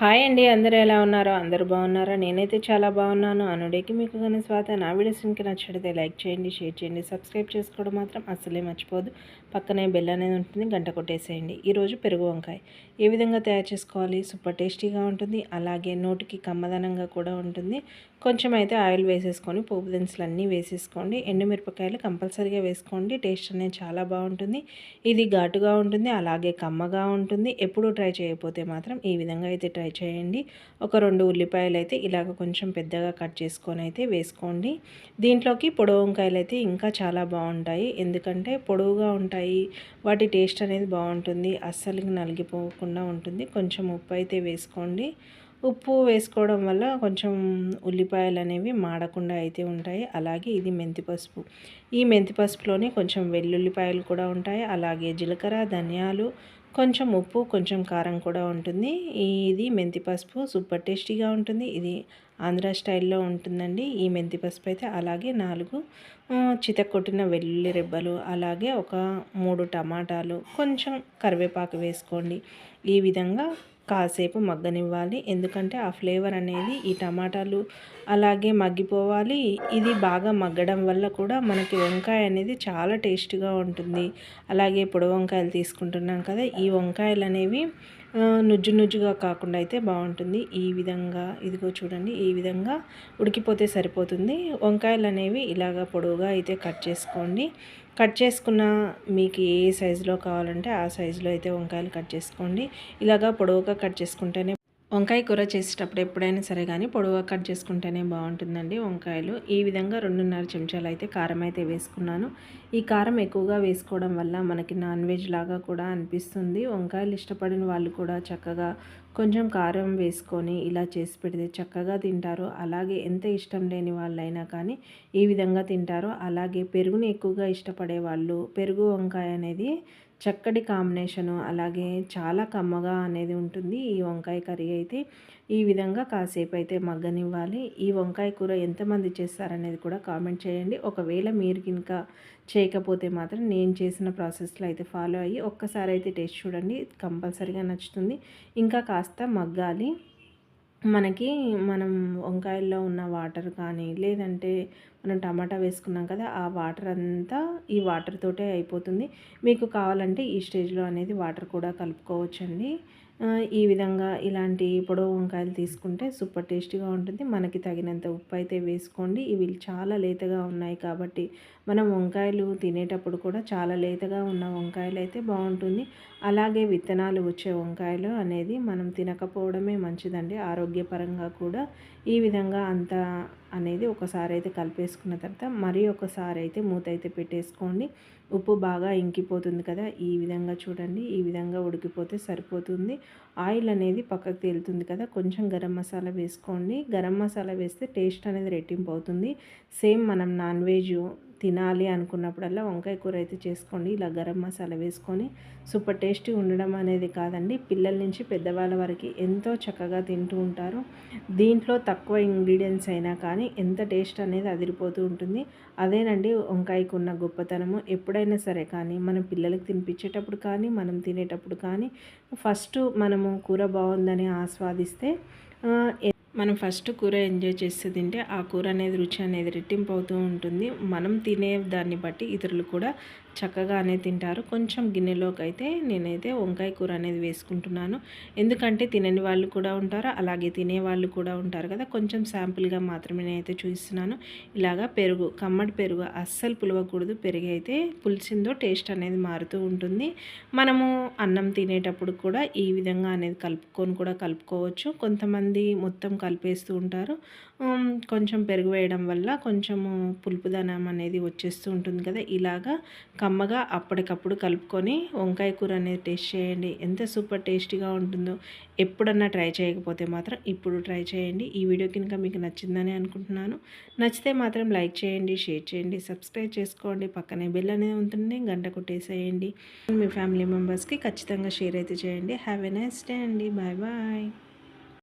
Hi అండి అందరూ ఎలా ఉన్నారో? అందరూ బాగున్నారా? నేనైతే చాలా బాగున్నాను. అనుడికి మీకు కానీ స్వాత నా వీడియోస్ నచ్చడితే నచ్చితే లైక్ చేయండి షేర్ చేయండి సబ్స్క్రైబ్ చేసుకోవడం మాత్రం అసలే మర్చిపోదు పక్కనే బెల్ అనేది ఉంటుంది గంట కొట్టేసేయండి. ఈరోజు పెరుగు వంకాయ. ఏ విధంగా తయారు చేసుకోవాలి? సూపర్ టేస్టీగా ఉంటుంది. అలాగే నోటికి కమ్మదనంగా కూడా ఉంటుంది. కొంచెం అయితే ఆయిల్ వేసేసుకొని పోపు దినుసులు అన్నీ వేసేసుకోండి. ఎండుమిరపకాయలు కంపల్సరీగా వేసుకోండి. టేస్ట్ అనేది చాలా బాగుంటుంది. ఇది ఘాటుగా ఉంటుంది అలాగే కమ్మగా ఉంటుంది. ఎప్పుడూ ట్రై చేయకపోతే మాత్రం ఈ విధంగా అయితే ట్రై చేయండి. ఒక రెండు ఉల్లిపాయలు అయితే ఇలాగ కొంచెం పెద్దగా కట్ చేసుకొని అయితే వేసుకోండి. దీంట్లోకి పొడవు వంకాయలు అయితే ఇంకా చాలా బాగుంటాయి. ఎందుకంటే పొడవుగా ఉంటాయి. ఉంటాయి వాటి టేస్ట్ అనేది బాగుంటుంది. అస్సలు నలిగిపోకుండా ఉంటుంది. కొంచెం ఉప్పు అయితే వేసుకోండి. ఉప్పు వేసుకోవడం వల్ల కొంచెం ఉల్లిపాయలు అనేవి మాడకుండా అయితే ఉంటాయి. అలాగే ఇది మెంతి పసుపు ఈ మెంతి పసుపులోనే కొంచెం వెల్లుల్లిపాయలు కూడా ఉంటాయి. అలాగే జీలకర్ర ధనియాలు కొంచెం ఉప్పు కొంచెం కారం కూడా ఉంటుంది. ఇది మెంతి పసుపు సూపర్ టేస్టీగా ఉంటుంది. ఇది ఆంధ్ర స్టైల్లో ఉంటుందండి. ఈ మెంతి పసుపు అయితే అలాగే నాలుగు చితకొట్టిన వెల్లుల్లి రెబ్బలు అలాగే ఒక మూడు టమాటాలు కొంచెం కరివేపాకు వేసుకోండి. ఈ విధంగా కాసేపు మగ్గనివ్వాలి. ఎందుకంటే ఆ ఫ్లేవర్ అనేది ఈ టమాటాలు అలాగే మగ్గిపోవాలి. ఇది బాగా మగ్గడం వల్ల కూడా మనకి వంకాయ అనేది చాలా టేస్ట్గా ఉంటుంది. అలాగే పొడి వంకాయలు తీసుకుంటున్నాం కదా ఈ వంకాయలు అనేవి నుజ్జు నుజ్జుగా కాకుండా అయితే బాగుంటుంది. ఈ విధంగా ఇదిగో చూడండి ఈ విధంగా ఉడికిపోతే సరిపోతుంది. వంకాయలు అనేవి ఇలాగ పొడవుగా అయితే కట్ చేసుకోండి. కట్ చేసుకున్న మీకు ఏ సైజులో కావాలంటే ఆ సైజులో అయితే వంకాయలు కట్ చేసుకోండి. ఇలాగా పొడవుగా కట్ చేసుకుంటేనే వంకాయ కూర చేసేటప్పుడు ఎప్పుడైనా సరే కానీ పొడవుగా కట్ చేసుకుంటేనే బాగుంటుందండి వంకాయలు. ఈ విధంగా రెండున్నర చెంచాలు అయితే కారం అయితే వేసుకున్నాను. ఈ కారం ఎక్కువగా వేసుకోవడం వల్ల మనకి నాన్ వెజ్ లాగా కూడా అనిపిస్తుంది. వంకాయలు ఇష్టపడిన వాళ్ళు కూడా చక్కగా కొంచెం కారం వేసుకొని ఇలా చేసి పెడితే చక్కగా తింటారు. అలాగే ఎంత ఇష్టం లేని వాళ్ళైనా కానీ ఈ విధంగా తింటారు. అలాగే పెరుగుని ఎక్కువగా ఇష్టపడే వాళ్ళు పెరుగు వంకాయ అనేది చక్కటి కాంబినేషను అలాగే చాలా కమ్మగా అనేది ఉంటుంది ఈ వంకాయ కర్రీ అయితే. ఈ విధంగా కాసేపు అయితే మగ్గనివ్వాలి. ఈ వంకాయ కూర ఎంతమంది చేస్తారనేది కూడా కామెంట్ చేయండి. ఒకవేళ మీరు కనుక చేయకపోతే మాత్రం నేను చేసిన ప్రాసెస్లో అయితే ఫాలో అయ్యి ఒక్కసారి అయితే టేస్ట్ చూడండి. కంపల్సరీగా నచ్చుతుంది. ఇంకా కాస్త మగ్గాలి. మనకి మనం వంకాయల్లో ఉన్న వాటర్ కానీ లేదంటే మనం టమాటా వేసుకున్నాం కదా ఆ వాటర్ అంతా ఈ వాటర్ తోటే అయిపోతుంది. మీకు కావాలంటే ఈ స్టేజ్లో అనేది వాటర్ కూడా కలుపుకోవచ్చండి. ఈ విధంగా ఇలాంటి పొడవు వంకాయలు తీసుకుంటే సూపర్ టేస్టీగా ఉంటుంది. మనకి తగినంత ఉప్పు అయితే వేసుకోండి. ఇవి చాలా లేతగా ఉన్నాయి కాబట్టి మనం వంకాయలు తినేటప్పుడు కూడా చాలా లేతగా ఉన్న వంకాయలు అయితే బాగుంటుంది. అలాగే విత్తనాలు వచ్చే వంకాయలు అనేది మనం తినకపోవడమే మంచిదండి. ఆరోగ్యపరంగా కూడా ఈ విధంగా అంత అనేది ఒకసారి అయితే కలిపేసుకున్న తర్వాత మరీ ఒకసారి అయితే మూత అయితే పెట్టేసుకోండి. ఉప్పు బాగా ఇంకిపోతుంది కదా ఈ విధంగా చూడండి. ఈ విధంగా ఉడికిపోతే సరిపోతుంది. ఆయిల్ అనేది పక్కకు తేలుతుంది కదా కొంచెం గరం మసాలా వేసుకోండి. గరం మసాలా వేస్తే టేస్ట్ అనేది రెట్టింపు అవుతుంది. సేమ్ మనం నాన్ వెజ్ తినాలి అనుకున్నప్పుడల్లా వంకాయ కూర అయితే చేసుకోండి. ఇలా గరం మసాలా వేసుకొని సూపర్ టేస్టీ ఉండడం అనేది కాదండి. పిల్లల నుంచి పెద్దవాళ్ళ వరకు ఎంతో చక్కగా తింటూ ఉంటారు. దీంట్లో తక్కువ ఇంగ్రీడియంట్స్ అయినా కానీ ఎంత టేస్ట్ అనేది అదిరిపోతూ ఉంటుంది. అదేనండి వంకాయకు ఉన్న గొప్పతనము. ఎప్పుడైనా సరే కానీ మనం పిల్లలకి తినిపించేటప్పుడు కానీ మనం తినేటప్పుడు కానీ ఫస్ట్ మనము కూర బాగుందని ఆస్వాదిస్తే మనం ఫస్ట్ కూర ఎంజాయ్ చేస్తే తింటే ఆ కూర అనేది రుచి అనేది రెట్టింపు అవుతూ ఉంటుంది. మనం తినే దాన్ని బట్టి ఇతరులు కూడా చక్కగానే తింటారు. కొంచెం గిన్నెలోకి అయితే నేనైతే వంకాయ కూర అనేది వేసుకుంటున్నాను. ఎందుకంటే తినని వాళ్ళు కూడా ఉంటారు అలాగే తినే వాళ్ళు కూడా ఉంటారు కదా. కొంచెం శాంపుల్గా మాత్రమే నేనైతే చూస్తున్నాను ఇలాగా పెరుగు కమ్మడి పెరుగు అస్సలు పులవకూడదు. పెరుగు అయితే పులిసిందో టేస్ట్ అనేది మారుతూ ఉంటుంది. మనము అన్నం తినేటప్పుడు కూడా ఈ విధంగా అనేది కలుపుకొని కూడా కలుపుకోవచ్చు. కొంతమంది మొత్తం కలిపేస్తూ ఉంటారు. కొంచెం పెరుగు వేయడం వల్ల కొంచెము పులుపుదనం అనేది వచ్చేస్తూ ఉంటుంది కదా. ఇలాగా కమ్మగా అప్పటికప్పుడు కలుపుకొని వంకాయ కూర అనేది టేస్ట్ చేయండి. ఎంత సూపర్ టేస్టీగా ఉంటుందో ఎప్పుడన్నా ట్రై చేయకపోతే మాత్రం ఇప్పుడు ట్రై చేయండి. ఈ వీడియో కనుక మీకు నచ్చిందని అనుకుంటున్నాను. నచ్చితే మాత్రం లైక్ చేయండి షేర్ చేయండి సబ్స్క్రైబ్ చేసుకోండి. పక్కనే బెల్ అనేది ఉంటుంది గంట కొట్టేసేయండి. మీ ఫ్యామిలీ మెంబర్స్కి ఖచ్చితంగా షేర్ అయితే చేయండి. హ్యావ్ ఎ నైస్ డే అండి. Bye bye